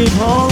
keep home.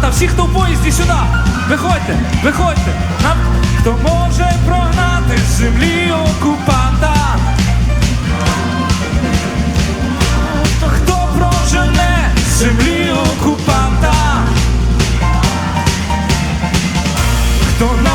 Окупанта? Всі, хто в поїзді сюди, виходьте, виходьте. Нам... Хто може прогнати з землі окупанта? Хто прожене з землі окупанта? Хто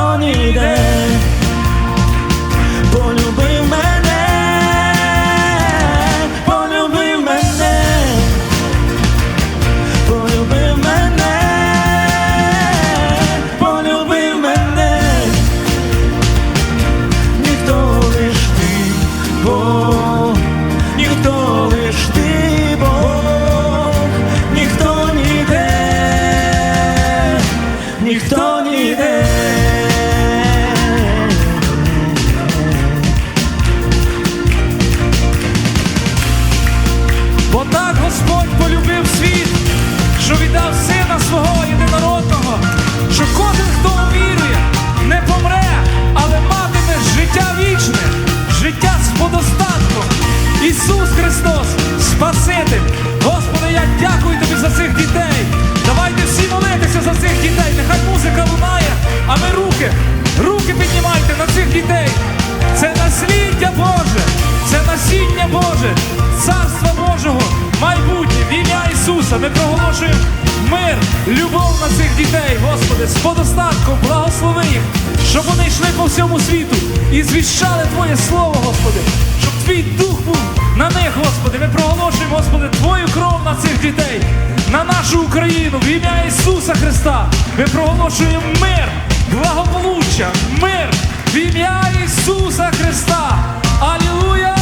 ніхто йде, Полюбив Полюбив світ, Ми проголошуємо мир, любов на цих дітей, Господи, з подостатком, благослови їх, щоб вони йшли по всьому світу і звіщали Твоє Слово, Господи, щоб Твій дух був на них, Господи. Ми проголошуємо, Господи, Твою кров на цих дітей, на нашу Україну, в ім'я Ісуса Христа. Ми проголошуємо мир, благополуччя, мир в ім'я Ісуса Христа. Алілуя!